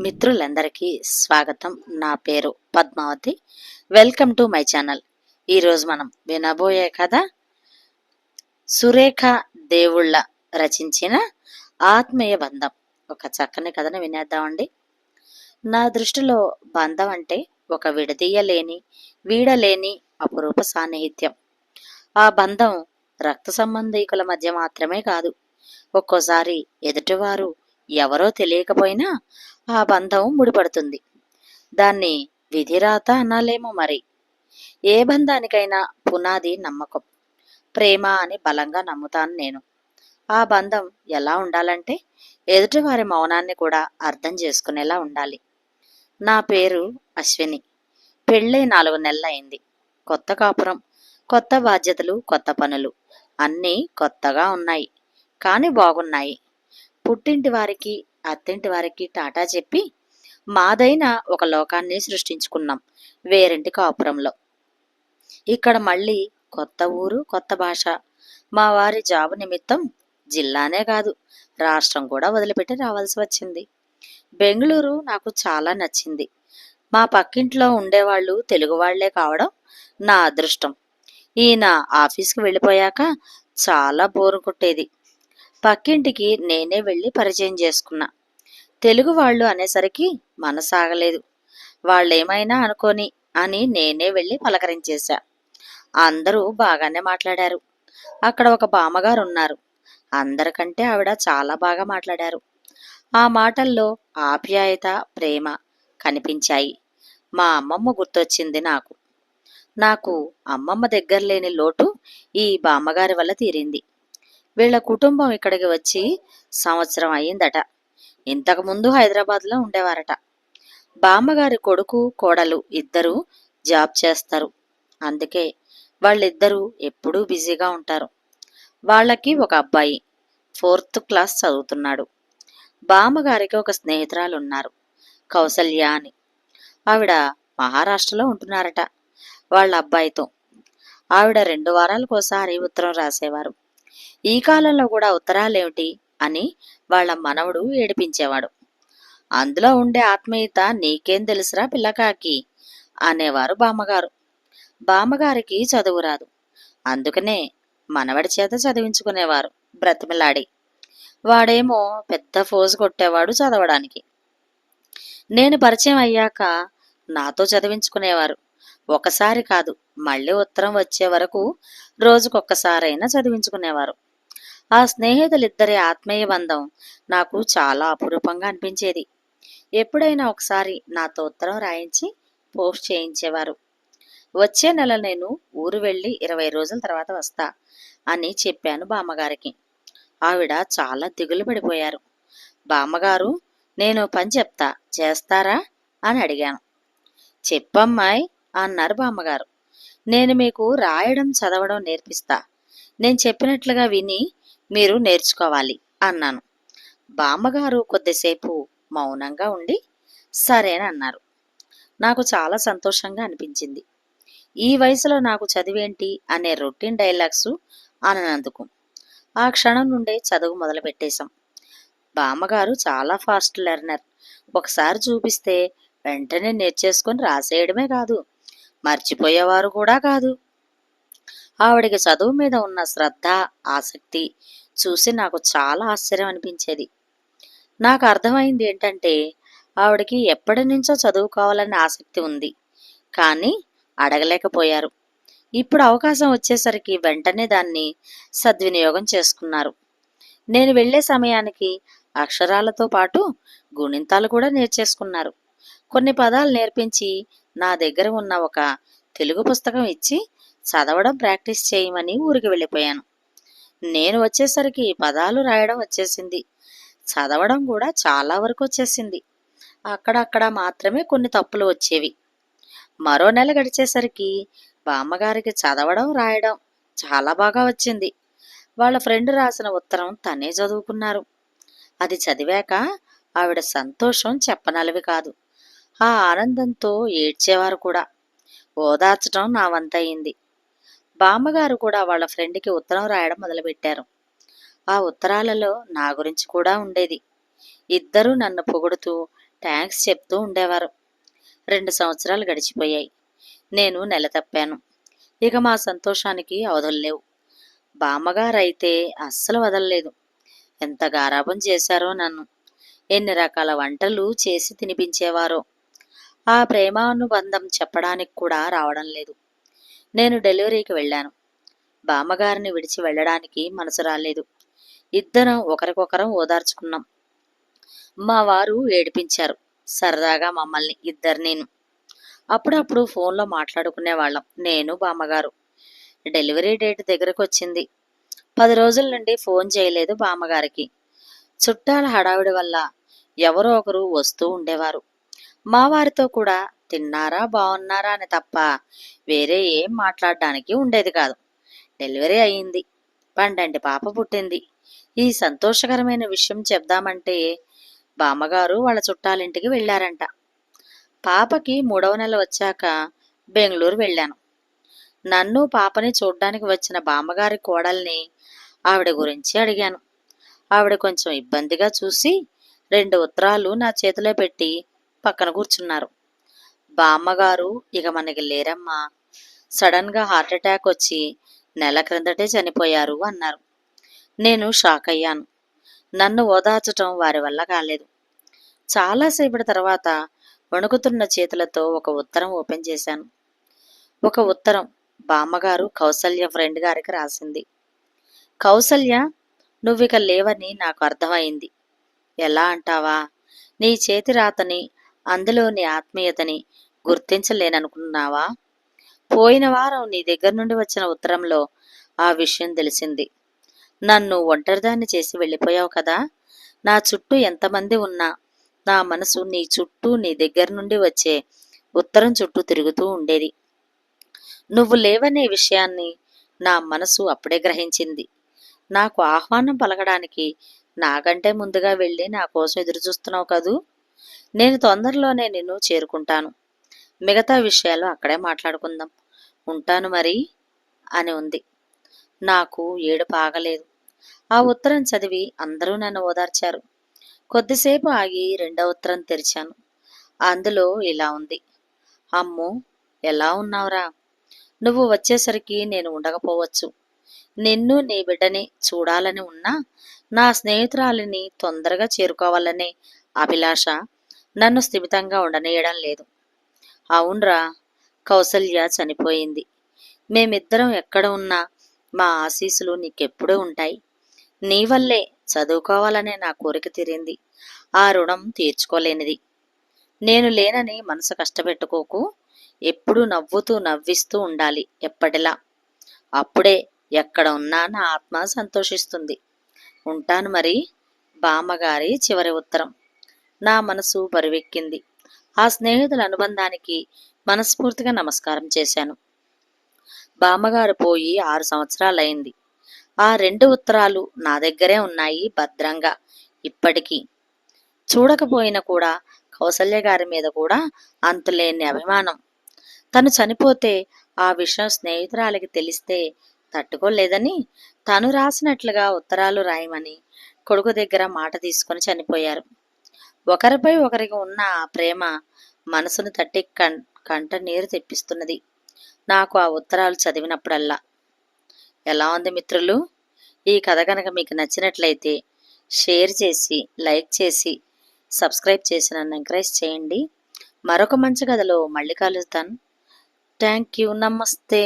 మిత్రులందరికీ స్వాగతం. నా పేరు Padmavathi. Welcome to my channel. ఈరోజు మనం వినబోయే కథ సురేఖ దేవుళ్ళ రచించిన ఆత్మీయ బంధం. ఒక చక్కని కథను వినేద్దామండి. నా దృష్టిలో బంధం అంటే ఒక విడదీయలేని వీడలేని అపురూప సాన్నిహిత్యం. ఆ బంధం రక్త సంబంధీకుల మధ్య మాత్రమే కాదు ఒక్కోసారి ఎదుటివారు ఎవరో తెలియకపోయినా ఆ బంధం ముడిపడుతుంది. దాన్ని విధిరాత అనాలేమో మరి. ఏ బంధానికైనా పునాది నమ్మకం. ప్రేమ అని బలంగా నమ్ముతాను నేను. ఆ బంధం ఎలా ఉండాలంటే ఎదుటివారి మౌనాన్ని కూడా అర్థం చేసుకునేలా ఉండాలి. నా పేరు అశ్విని. పెళ్ళై నాలుగు నెలలైంది కొత్త కాపురం కొత్త బాధ్యతలు కొత్త పనులు అన్నీ కొత్తగా ఉన్నాయి. కానీ బాగున్నాయి. పుట్టింటి వారికి అత్తింటి వారికి టాటా చెప్పి మాదైన ఒక లోకాన్ని సృష్టించుకున్నాం వేరింటి కాపురంలో. ఇక్కడ మళ్ళీ కొత్త ఊరు కొత్త భాష. మా వారి జాబు నిమిత్తం జిల్లానే కాదు రాష్ట్రం కూడా వదిలిపెట్టి రావాల్సి వచ్చింది. బెంగళూరు నాకు చాలా నచ్చింది. మా పక్కింట్లో ఉండేవాళ్ళు తెలుగు వాళ్ళే కావడం నా అదృష్టం. ఈయన ఆఫీస్కి వెళ్ళిపోయాక చాలా బోరు కొట్టేది. పక్కింటికి నేనే వెళ్ళి పరిచయం చేసుకున్నా. తెలుగు వాళ్ళు అనేసరికి మనసాగలేదు. వాళ్ళేమైనా అనుకోని అని నేనే వెళ్ళి పలకరించేశా. అందరూ బాగానే మాట్లాడారు. అక్కడ ఒక బామ్మగారు ఉన్నారు అందరికంటే ఆవిడ చాలా బాగా మాట్లాడారు. ఆ మాటల్లో ఆప్యాయత ప్రేమ కనిపించాయి. మా అమ్మమ్మ గుర్తొచ్చింది నాకు. నాకు అమ్మమ్మ దగ్గర లేని లోటు ఈ బామ్మగారి వల్ల తీరింది. వీళ్ళ కుటుంబం ఇక్కడికి వచ్చి సంవత్సరం అయ్యిందట. ఇంతకుముందు హైదరాబాద్లో ఉండేవారట. బామ్మగారి కొడుకు కోడలు ఇద్దరు జాబ్ చేస్తారు. అందుకే వాళ్ళిద్దరూ ఎప్పుడూ బిజీగా ఉంటారు. వాళ్ళకి ఒక అబ్బాయి ఫోర్త్ క్లాస్ చదువుతున్నాడు. బామ్మగారికి ఒక స్నేహితురాలు ఉన్నారు కౌసల్య అని. ఆవిడ మహారాష్ట్రలో ఉంటున్నారట వాళ్ళ అబ్బాయితో. ఆవిడ రెండు వారాలకోసారి ఉత్తరం రాసేవారు. ఈ కాలంలో కూడా ఉత్తరాలేమిటి అని వాళ్ళ మనవడు ఏడిపించేవాడు. అందులో ఉండే ఆత్మీయత నీకేం తెలుసురా పిల్లకాకి? అనేవారు బామ్మగారు. బామ్మగారికి చదువు రాదు. అందుకనే మనవడి చేత చదివించుకునేవారు బ్రతిమిలాడి. వాడేమో పెద్ద ఫోజు కొట్టేవాడు చదవడానికి. నేను పరిచయం అయ్యాక నాతో చదివించుకునేవారు. ఒకసారి కాదు మళ్ళీ ఉత్తరం వచ్చే వరకు రోజుకొక్కసారైనా చదివించుకునేవారు. ఆ స్నేహితులిద్దరి ఆత్మీయ బంధం నాకు చాలా అపురూపంగా అనిపించేది. ఎప్పుడైనా ఒకసారి నాతో ఉత్తరం రాయించి పోస్ట్ చేయించేవారు. వచ్చే నెల నేను ఊరు వెళ్ళి ఇరవై రోజుల తర్వాత వస్తా అని చెప్పాను బామ్మగారికి. ఆవిడ చాలా దిగులు పడిపోయారు. బామ్మగారు నేను పని చెప్తా చేస్తారా? అని అడిగాను. చెప్పమ్మాయి అన్నారు బామ్మగారు. నేను మీకు రాయడం చదవడం నేర్పిస్తా. నేను చెప్పినట్లుగా విని మీరు నేర్చుకోవాలి అన్నాను. బామ్మగారు కొద్దిసేపు మౌనంగా ఉండి సరేనన్నారు నాకు చాలా సంతోషంగా అనిపించింది. ఈ వయసులో నాకు చదివేంటి అనే రొటీన్ డైలాగ్స్ అనందుకు ఆ క్షణం నుండే చదువు మొదలు పెట్టేశాం. బామ్మగారు చాలా ఫాస్ట్ లెర్నర్. ఒకసారి చూపిస్తే వెంటనే నేర్చేసుకొని రాసేయడమే కాదు. మర్చిపోయేవారు కూడా కాదు. ఆవిడకి చదువు మీద ఉన్న శ్రద్ధ ఆసక్తి చూసి నాకు చాలా ఆశ్చర్యం అనిపించేది. నాకు అర్థమైంది ఏంటంటే ఆవిడకి ఎప్పటి నుంచో చదువుకోవాలని ఆసక్తి ఉంది. కానీ అడగలేకపోయారు. ఇప్పుడు అవకాశం వచ్చేసరికి వెంటనే దాన్ని సద్వినియోగం చేసుకున్నారు. నేను వెళ్ళే సమయానికి అక్షరాలతో పాటు గుణింతాలు కూడా నేర్చేసుకున్నారు. కొన్ని పదాలు నేర్పించి నా దగ్గర ఉన్న ఒక తెలుగు పుస్తకం ఇచ్చి చదవడం ప్రాక్టీస్ చేయమని ఊరికి వెళ్ళిపోయాను. నేను వచ్చేసరికి పదాలు రాయడం వచ్చేసింది. చదవడం కూడా చాలా వరకు వచ్చేసింది. అక్కడక్కడ మాత్రమే కొన్ని తప్పులు వచ్చేవి. మరో నెల గడిచేసరికి బామ్మగారికి చదవడం రాయడం చాలా బాగా వచ్చింది. వాళ్ళ ఫ్రెండ్ రాసిన ఉత్తరం తనే చదువుకున్నారు. అది చదివాక ఆవిడ సంతోషం చెప్పనలవి కాదు. ఆ ఆనందంతో ఏడ్చేవారు కూడా. ఓదార్చడం నా వంతయింది. బామ్మగారు కూడా వాళ్ళ ఫ్రెండ్కి ఉత్తరం రాయడం మొదలుపెట్టారు. ఆ ఉత్తరాలలో నా గురించి కూడా ఉండేది. ఇద్దరూ నన్ను పొగుడుతూ థ్యాంక్స్ చెప్తూ ఉండేవారు. రెండు సంవత్సరాలు గడిచిపోయాయి. నేను నెల తప్పాను. ఇక మా సంతోషానికి అవధులు బామ్మగారైతే అస్సలు వదలలేదు. ఎంత గారాబం చేశారో నన్ను. ఎన్ని రకాల వంటలు చేసి తినిపించేవారో. ఆ ప్రేమానుబంధం చెప్పడానికి కూడా రావడం లేదు. నేను డెలివరీకి వెళ్ళాను. బామ్మగారిని విడిచి వెళ్ళడానికి మనసు రాలేదు. ఇద్దరం ఒకరికొకరం ఓదార్చుకున్నాం. మా వారు ఏడిపించారు. సరదాగా మమ్మల్ని ఇద్దరు నేను. అప్పుడప్పుడు ఫోన్లో మాట్లాడుకునేవాళ్ళం నేను బామ్మగారు. డెలివరీ డేట్ దగ్గరకు వచ్చింది. పది రోజుల నుండి ఫోన్ చేయలేదు బామ్మగారికి. చుట్టాల హడావిడి వల్ల ఎవరో ఒకరు వస్తూ ఉండేవారు. మా వారితో కూడా తిన్నారా బాగున్నారా అని తప్ప వేరే ఏం మాట్లాడడానికి ఉండేది కాదు. డెలివరీ అయ్యింది పండంటి పాప పుట్టింది. ఈ సంతోషకరమైన విషయం చెప్దామంటే బామ్మగారు వాళ్ళ చుట్టాలింటికి వెళ్ళారంట. పాపకి మూడవ నెల వచ్చాక బెంగళూరు వెళ్ళాను. నన్ను పాపని చూడ్డానికి వచ్చిన బామ్మగారి కోడల్ని ఆవిడ గురించి అడిగాను. ఆవిడ కొంచెం ఇబ్బందిగా చూసి రెండు ఉత్తరాలు నా చేతిలో పెట్టి పక్కన కూర్చున్నారు. బామ్మగారు ఇక మనకి లేరమ్మా. సడన్గా హార్ట్ అటాక్ వచ్చి నెల క్రిందటే చనిపోయారు అన్నారు. నేను షాక్ అయ్యాను. నన్ను ఓదార్చటం వారి వల్ల కాలేదు. చాలాసేపటి తర్వాత వణుకుతున్న చేతులతో ఒక ఉత్తరం ఓపెన్ చేశాను. ఒక ఉత్తరం బామ్మగారు కౌసల్య ఫ్రెండ్ గారికి రాసింది. కౌసల్య నువ్విక లేవని నాకు అర్థమైంది. ఎలా అంటావా? నీ చేతి రాతని అందులోని ఆత్మీయతని గుర్తించలేననుకున్నావా? పోయిన వారం నీ దగ్గర నుండి వచ్చిన ఉత్తరంలో ఆ విషయం తెలిసింది. నన్ను ఒంటరిదాన్ని చేసి వెళ్ళిపోయావు కదా? నా చుట్టూ ఎంతమంది ఉన్నా నా మనసు నీ చుట్టూ నీ దగ్గర నుండి వచ్చే ఉత్తరం చుట్టూ తిరుగుతూ ఉండేది. నువ్వు లేవనే విషయాన్ని నా మనసు అప్పుడే గ్రహించింది. నాకు ఆహ్వానం పలకడానికి నాకంటే ముందుగా వెళ్ళి నా కోసం ఎదురుచూస్తున్నావు కదూ? నేను తొందరలోనే నిన్ను చేరుకుంటాను. మిగతా విషయాలు అక్కడే మాట్లాడుకుందాం. ఉంటాను మరి అని ఉంది. నాకు ఏడు పాగలేదు ఆ ఉత్తరం చదివి అందరూ నన్ను ఓదార్చారు. కొద్దిసేపు ఆగి రెండవ ఉత్తరం తెరిచాను. అందులో ఇలా ఉంది. అమ్మో ఎలా ఉన్నావురా? నువ్వు వచ్చేసరికి నేను ఉండకపోవచ్చు. నిన్ను నీ బిడ్డని చూడాలని ఉన్నా నా స్నేహితురాలిని తొందరగా చేరుకోవాలనే అభిలాష నన్ను స్థిమితంగా ఉండనీయడం లేదు. అవునరా కౌసల్య చనిపోయింది. మేమిద్దరం ఎక్కడ ఉన్నా మా ఆశీస్సులు నీకెప్పుడూ ఉంటాయి. నీ వల్లే చదువుకోవాలనే నా కోరిక తీరింది. ఆ రుణం తీర్చుకోలేనిది. నేను లేనని మనసు కష్టపెట్టుకోకు. ఎప్పుడూ నవ్వుతూ నవ్విస్తూ ఉండాలి ఎప్పటిలా. అప్పుడే ఎక్కడ ఉన్నా నా ఆత్మ సంతోషిస్తుంది. ఉంటాను మరి. బామ్మగారి చివరి ఉత్తరం. నా మనసు బరువెక్కింది. ఆ స్నేహితుల అనుబంధానికి మనస్ఫూర్తిగా నమస్కారం చేశాను. బామ్మగారు పోయి ఆరు సంవత్సరాలైంది. ఆ రెండు ఉత్తరాలు నా దగ్గరే ఉన్నాయి భద్రంగా. ఇప్పటికీ చూడకపోయినా కూడా కౌసల్య గారి మీద కూడా అంతులేని అభిమానం. తను చనిపోతే ఆ విషయం స్నేహితురాలకి తెలిస్తే తట్టుకోలేదని తను రాసినట్లుగా ఉత్తరాలు రాయమని కొడుకు దగ్గర మాట తీసుకొని చనిపోయారు. ఒకరిపై ఒకరికి ఉన్న ఆ ప్రేమ మనసును తట్టి కం కంట నీరు తెప్పిస్తున్నది. నాకు ఆ ఉత్తరాలు చదివినప్పుడల్లా. ఎలా ఉంది మిత్రులు? ఈ కథ కనుక మీకు నచ్చినట్లయితే షేర్ చేసి లైక్ చేసి సబ్స్క్రైబ్ చేసి నన్ను ఎంకరేజ్ చేయండి. మరొక మంచి కథలో మళ్ళీ కలుస్తాను థ్యాంక్ యూ. నమస్తే.